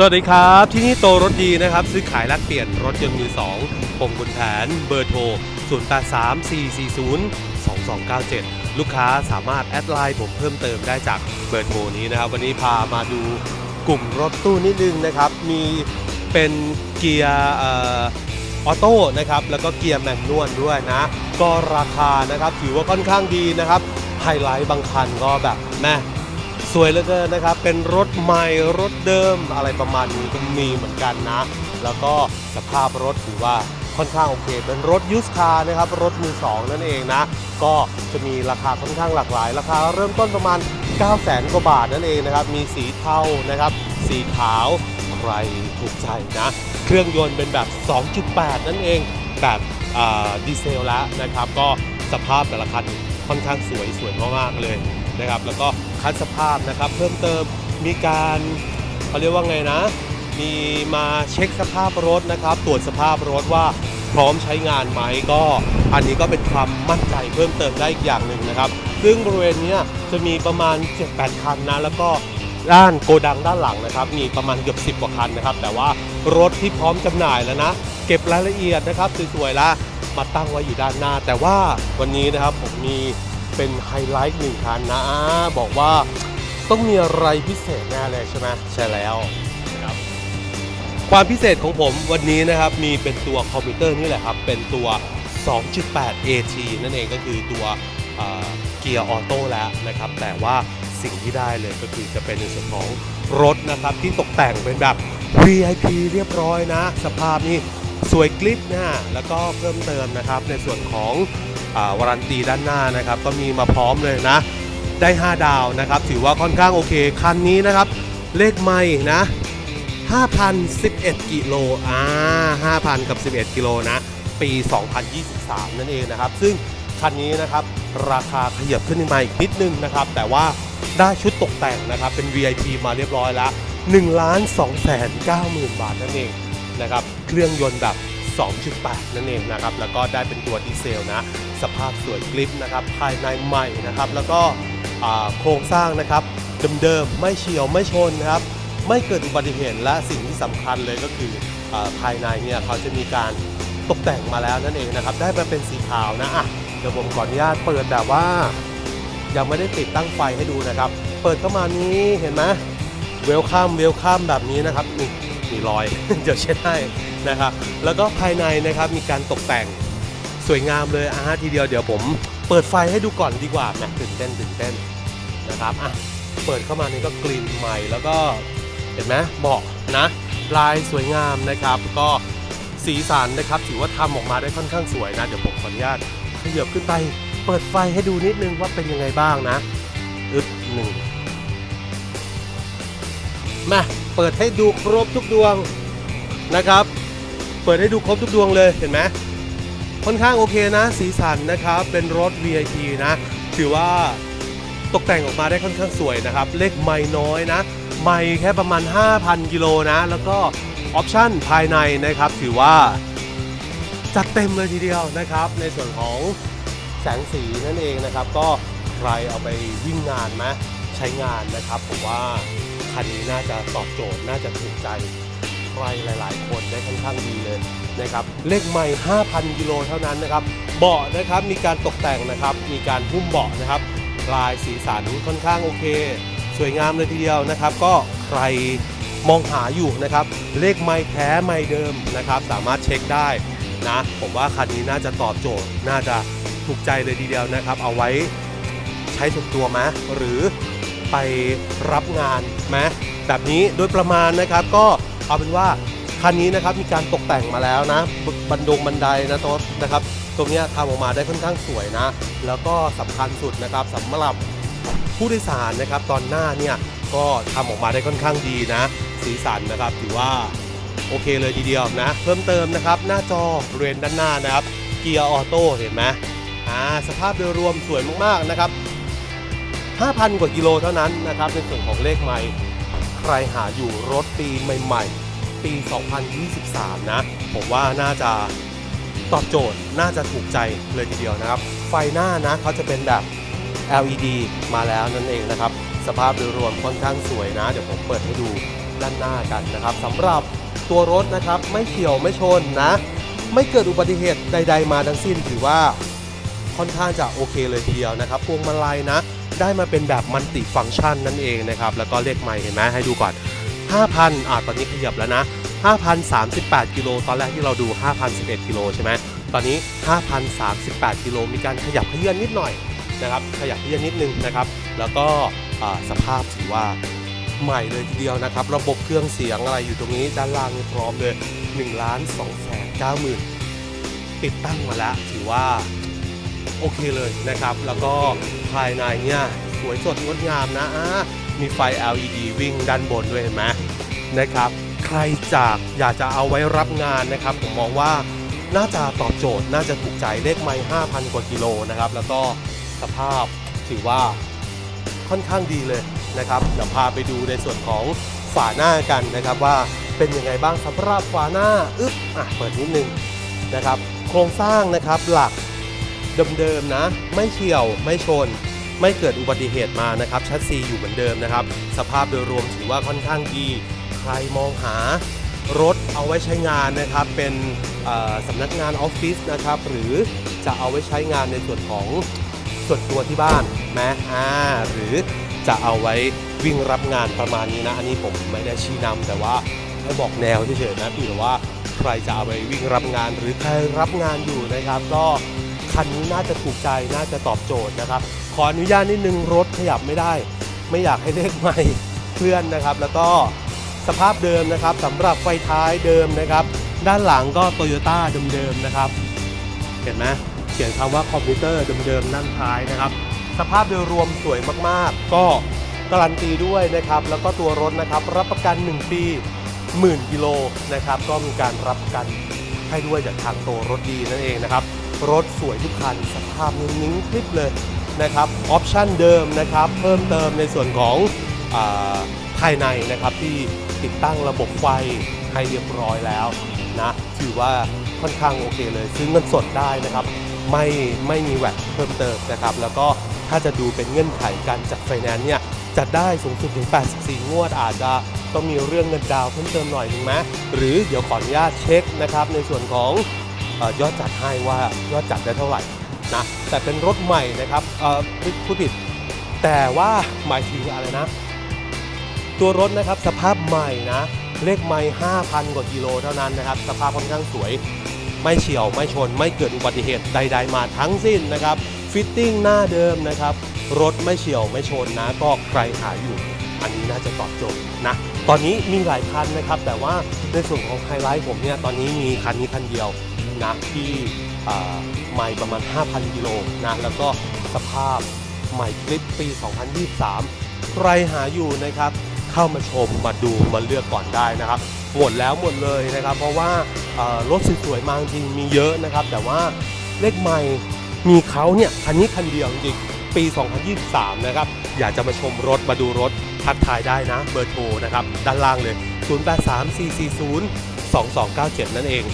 สวัสดีครับ ที่นี่โตรถดีนะครับ ซื้อขายแลกเปลี่ยนรถยนต์มือ2ผมคุณแผนเบอร์โทร 0834402297 ลูกค้าสามารถแอดไลน์ผมเพิ่มเติมได้จากเบอร์โทรนี้นะครับ วันนี้พามาดูกลุ่มรถตู้นิดนึงนะครับ มีเป็นเกียร์ออออโต้นะครับ แล้วก็เกียร์แมนนวลด้วยนะ ก็ราคานะครับถือว่าค่อนข้างดีนะครับไฮไลท์บางคันก็แบบแม่ สวยเหลือเกินนะครับ เป็นรถใหม่รถเดิมอะไรประมาณนี้ก็มีเหมือนกันนะ แล้วก็สภาพรถถือว่าค่อนข้างโอเค เป็นรถยูสคาร์นะครับ รถมือสองนั่นเองนะ ก็จะมีราคาค่อนข้างหลากหลาย ราคาเริ่มต้นประมาณ 9 0 0 0 0 0กว่าบาทนั่นเองนะครับ มีสีเทานะครับ สีขาวใครถูกใจนะ เครื่องยนต์เป็นแบบ 2.8 นั่นเอง แบบดีเซลแล้วนะครับ ก็สภาพแต่ละคันค่อนข้างสวยสวยมากๆเลยนะครับ แล้วก็ คัดสภาพนะครับ เพิ่มเติมมีการเขาเรียกว่าไงนะ มีมาเช็คสภาพรถนะครับ ตรวจสภาพรถว่าพร้อมใช้งานไหมก็อันนี้ก็เป็นความมั่นใจเพิ่มเติมได้อีกอย่างหนึ่งนะครับ ซึ่งบริเวณนี้จะมีประมาณ 7-8 คันนะ แล้วก็ด้านโกดังด้านหลังนะครับ มีประมาณเกือบ 10 กว่าคันนะครับ แต่ว่ารถที่พร้อมจำหน่ายแล้วนะ เก็บรายละเอียดนะครับสวยๆแล้วมาตั้งไว้อยู่ด้านหน้า แต่ว่าวันนี้นะครับผมมี เป็นไฮไลท์หนึ่งคันนะอ่าบอกว่าต้องมีอะไรพิเศษแน่เลยใช่ไหมใช่แล้วนะครับความพิเศษของผมวันนี้นะครับ มีเป็นตัวคอมพิวเตอร์นี่แหละครับ เป็นตัว 2.8 AT นั่นเองก็คือตัวเกียร์ออโต้แล้วนะครับ แต่ว่าสิ่งที่ได้เลยก็คือจะเป็นในส่วนของรถนะครับ ที่ตกแต่งเป็นแบบ VIP เรียบร้อยนะ สภาพนี่สวยกลิปนะแล้วก็เพิ่มเติมนะครับในส่วนของอ่า วารันตีด้านหน้านะครับ ก็มีมาพร้อมเลยนะ ได้ 5 ดาวนะครับ ถือว่าค่อนข้างโอเค คันนี้นะครับ เลขไม่นะ5,011 กิโลอ่า5,000 กับ 11 กิโลนะ ปี 2023 นั่นเองนะครับ ซึ่งคันนี้นะครับ ราคาขยับขึ้นมาอีกนิดนึงนะครับ แต่ว่าได้ชุดตกแต่งนะครับ เป็น VIP มาเรียบร้อยแล้ว1ล้าน2แสน9หมื่นบาทนั่นเองนะครับ เครื่องยนต์แบบ 2.8 นั่นเองนะครับ แล้วก็ได้เป็นตัวดีเซลนะ สภาพสวยกลิปนะครับ ภายในใหม่นะครับ แล้วก็โครงสร้างนะครับ เดิมๆ ไม่เฉียวไม่ชนนะครับ ไม่เกิดอุบัติเหตุ และสิ่งที่สำคัญเลยก็คืออภายในเนี่ยเขาจะมีการตกแต่งมาแล้วนั่นเองนะครับ ได้มาเป็นสีขาวนะอะเดี๋ยวผมขออนุญาตเปิดแบบว่ายังไม่ได้ติดตั้งไฟให้ดูนะครับ เปิดเข้ามานี้เห็นไหมเวลคัมเวลคัมแบบนี้นะครับนี่ มีรอย เดี๋ยวเช็ดให้นะครับ แล้วก็ภายในนะครับมีการตกแต่งสวยงามเลยอะทีเดียวเดี๋ยวผมเปิดไฟให้ดูก่อนดีกว่าแหมตื่นเต้นตื่นเต้นนะครับอะเปิดเข้ามานี่ก็กลิ่นใหม่แล้วก็เห็นไหมเบาะนะ ลายสวยงามนะครับ ก็สีสันนะครับ ถือว่าทำออกมาได้ค่อนข้างสวยนะ เดี๋ยวผมขออนุญาตขยับขึ้นไป เปิดไฟให้ดูนิดนึงว่าเป็นยังไงบ้างนะอึดหนึ่งมา เปิดให้ดูครบทุกดวงนะครับ เปิดให้ดูครบทุกดวงเลยเห็นไหมค่อนข้างโอเคนะ สีสันนะครับเป็นรถ VIP นะ ถือว่าตกแต่งออกมาได้ค่อนข้างสวยนะครับ เลขไม่น้อยนะ ไม่แค่ประมาณ 5,000 กิโลนะ แล้วก็ออปชั่นภายในนะครับ ถือว่าจัดเต็มเลยทีเดียวนะครับ ในส่วนของแสงสีนั่นเองนะครับ ก็ใครเอาไปวิ่งงานนะใช้งานนะครับ ผมว่า คันนี้น่าจะตอบโจทย์น่าจะถูกใจใครหลาย ๆ คนได้ค่อนข้างดีเลยนะครับเลขไม่ 5,000 กิโลเท่านั้นนะครับเบาะนะครับมีการตกแต่งนะครับ มีการหุ้มเบาะนะครับลายสีสันค่อนข้างโอเค สวยงามเลยทีเดียวนะครับ ก็ใครมองหาอยู่นะครับ เลขไม่แท้ไม่เดิมนะครับ สามารถเช็คได้นะผมว่าคันนี้น่าจะตอบโจทย์ น่าจะถูกใจเลยทีเดียวนะครับ เอาไว้ใช้ส่วนตัวไหมหรือไปรับงาน ไหมแบบนี้โดยประมาณนะครับก็เอาเป็นว่าคันนี้นะครับมีการตกแต่งมาแล้วนะบันดงบันไดนะโต๊ดนะครับ ตรงนี้ทำออกมาได้ค่อนข้างสวยนะ แล้วก็สำคัญสุดนะครับสำหรับผู้โดยสารนะครับ ตอนหน้าเนี่ยก็ทำออกมาได้ค่อนข้างดีนะ สีสันนะครับถือว่าโอเคเลยทีเดียวนะ เพิ่มเติมนะครับ หน้าจอบริเวณด้านหน้านะครับ เกียร์ออโต้เห็นไหมอ่าสภาพโดยรวมสวยมากๆนะครับ 5,000 กว่ากิโลเท่านั้นนะครับในส่วนของเลขไมล์ ใครหาอยู่รถปีใหม่ๆ ปี 2023 นะ ผมว่าน่าจะตอบโจทย์น่าจะถูกใจเลยทีเดียวนะครับ ไฟหน้านะเขาจะเป็นแบบ LED มาแล้วนั่นเองนะครับ สภาพโดยรวมค่อนข้างสวยนะ เดี๋ยวผมเปิดให้ดูด้านหน้ากันนะครับสำหรับตัวรถนะครับไม่เฉียวไม่ชนนะ ไม่เกิดอุบัติเหตุใด ๆ มาทั้งสิ้นถือว่าค่อนข้างจะโอเคเลยทีเดียวนะครับพวงมาลัยนะ ได้มาเป็นแบบมัลติฟังก์ชันนั่นเองนะครับ แล้วก็เลขไมค์เห็นไหมให้ดูก่อน 5,000อ่าตอนนี้ขยับแล้วนะ 5,038 กิโล ตอนแรกที่เราดู 5,011 กิโลใช่ไหม ตอนนี้ 5,038 กิโล มีการขยับเขยื่อนนิดหน่อยนะครับ ขยับเขยื่อนนิดนึงนะครับ แล้วก็อ่าสภาพถือว่าใหม่เลยทีเดียวนะครับ ระบบเครื่องเสียงอะไรอยู่ตรงนี้ด้านล่างนี่พร้อมเลย1ล้าน2แสน9หมื่นติดตั้งมาแล้วถือว่า โอเคเลยนะครับ แล้วก็ภายในเนี่ยสวยสดงดงามนะอ่ามีไฟ LED วิ่งด้านบนด้วยเห็นไหมนะครับใครจากอยากจะเอาไว้รับงานนะครับ ผมมองว่าน่าจะตอบโจทย์น่าจะถูกใจเลขไม้5,000 กว่ากิโลนะครับ แล้วก็สภาพถือว่าค่อนข้างดีเลยนะครับเดี๋ยวพาไปดูในส่วนของฝาหน้ากันนะครับ ว่าเป็นยังไงบ้างสำหรับฝาหน้าอึ๊บอะเปิดนิดนึงนะครับ โครงสร้างนะครับหลัก เดิมๆนะ ไม่เฉียวไม่ชน ไม่เกิดอุบัติเหตุมานะครับชัดซีอยู่เหมือนเดิมนะครับ สภาพโดยรวมถือว่าค่อนข้างดี ใครมองหารถเอาไว้ใช้งานนะครับ เป็นสำนักงานออฟฟิศนะครับ หรือจะเอาไว้ใช้งานในส่วนของส่วนตัวที่บ้านนะอ่าหรือจะเอาไว้วิ่งรับงานประมาณนี้นะ อันนี้ผมไม่ได้ชี้นำแต่ว่าให้บอกแนวเฉยๆนะเผื่อว่าใครจะเอาไปวิ่งรับงานหรือใครรับงานอยู่นะครับ ก็ คันนี้น่าจะถูกใจน่าจะตอบโจทย์นะครับ ขออนุญาตนิดนึงรถขยับไม่ได้ ไม่อยากให้เลขใหม่เคลื่อนนะครับ แล้วก็สภาพเดิมนะครับสำหรับไฟท้ายเดิมนะครับ ด้านหลังก็โตโยต้าเดิมๆนะครับ เห็นไหมเขียนคำว่าคอมพิวเตอร์เดิมๆด้านท้ายนะครับ สภาพโดยรวมสวยมากๆ ก็การันตีด้วยนะครับ แล้วก็ตัวรถนะครับรับประกัน 1 ปีหมื่นกิโลนะครับ ก็มีการรับประกันให้ด้วยจากทางตัวรถดีนั่นเองนะครับ รถสวยทุกคันสภาพนิ่งๆคลิปเลยนะครับออปชั่นเดิมนะครับเพิ่มเติมในส่วนของอภายในนะครับที่ติดตั้งระบบไฟให้เรียบร้อยแล้วนะถือว่าค่อนข้างโอเคเลย ซื้อเงินสดได้นะครับ ไม่ไม่มีแวตเพิ่มเติมนะครับ แล้วก็ถ้าจะดูเป็นเงื่อนไขการจัดไฟแนนซ์เนี่ยจัดได้สูงสุดถึง 84 งวด อาจจะต้องมีเรื่องเงินดาวเพิ่มเติมหน่อยหนึงไหมหรือเดี๋ยวขออนุญาตเช็คนะครับในส่วนของ ยอดจัดให้ว่ายอดจัดได้เท่าไหร่นะแต่เป็นรถใหม่นะครับผู้ผิดแต่ว่าหมายถึงอะไรนะ ตัวรถนะครับสภาพใหม่นะเลขไม่5,000 กว่ากิโลเท่านั้นนะครับ สภาพค่อนข้างสวย ไม่เฉียวไม่ชน ไม่เกิดอุบัติเหตุใด ๆ มาทั้งสิ้นนะครับ ฟิตติ้งหน้าเดิมนะครับ รถไม่เฉียวไม่ชนนะ ก็ใครหาอยู่ อันนี้น่าจะตอบโจทย์นะ ตอนนี้มีหลายคันนะครับ แต่ว่าในส่วนของไฮไลท์ผมเนี่ย ตอนนี้มีคันนี้คันเดียว นะที่อ่าไม่ประมาณ 5,000 กิโลนะแล้วก็สภาพใหม่คลิปปี 2023 ใครหาอยู่นะครับ เข้ามาชมมาดูมาเลือกก่อนได้นะครับ หมดแล้วหมดเลยนะครับ เพราะว่ารถสวยๆมาจริงมีเยอะนะครับ แต่ว่าเลขใหม่มีเขาเนี่ยคันนี้คันเดียวจริงปี 2023 นะครับ อยากจะมาชมรถมาดูรถทักทายได้นะเบอร์โทรนะครับ ด้านล่างเลย 0834402297 นั่นเอง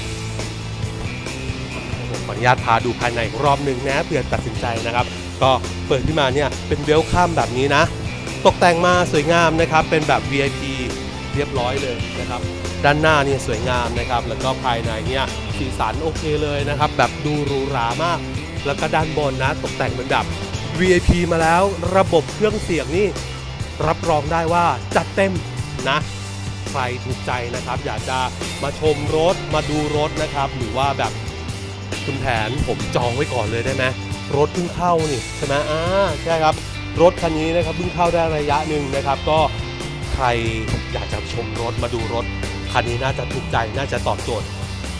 ออนุญาตพาดูภายในรอบหนึ่งนะเพื่อตัดสินใจนะครับ ก็เปิดขึ้นมาเนี่ยเป็นเวลคัมแบบนี้นะ ตกแต่งมาสวยงามนะครับ เป็นแบบ VIP เรียบร้อยเลยนะครับ ด้านหน้าเนี่ยสวยงามนะครับ แล้วก็ภายในเนี่ยสีสันโอเคเลยนะครับ แบบดูหรูหรามาก แล้วก็ด้านบนนะ ตกแต่งเป็นแบบ VIP มาแล้วระบบเครื่องเสียงนี่รับรองได้ว่าจัดเต็มนะใครถูกใจนะครับ อยากจะมาชมรถมาดูรถนะครับ หรือว่าแบบ คุณแผนผมจองไว้ก่อนเลยได้ไหมรถเพิ่งเข้านี่ใช่ไหมอ่าใช่ครับรถคันนี้นะครับเพิ่งเข้าได้ระยะหนึ่งนะครับ ก็ใครอยากจะชมรถมาดูรถคันนี้น่าจะถูกใจน่าจะตอบโจทย์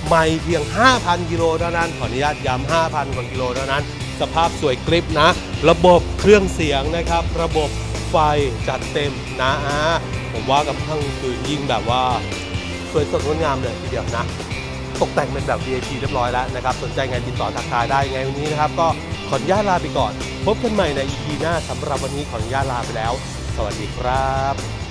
ไม่เพียง 5,000 กิโลเท่านั้นขออนุญาตย้ำ5,000กว่ากิโลเท่านั้น สภาพสวยกริปนะ ระบบเครื่องเสียงนะครับ ระบบไฟจัดเต็มนะอ่าผมว่ากับข้งคือยิ่งแบบว่า สวยสดงดงามเลยทีเดียวนะ ตกแต่งเป็นแบบ VIP เรียบร้อยแล้วนะครับสนใจไงติดต่อทักทายได้ไงวันนี้นะครับก็ขออนุญาตลาไปก่อน พบกันใหม่ใน EP หน้าสำหรับวันนี้ขออนุญาตลาไปแล้ว สวัสดีครับ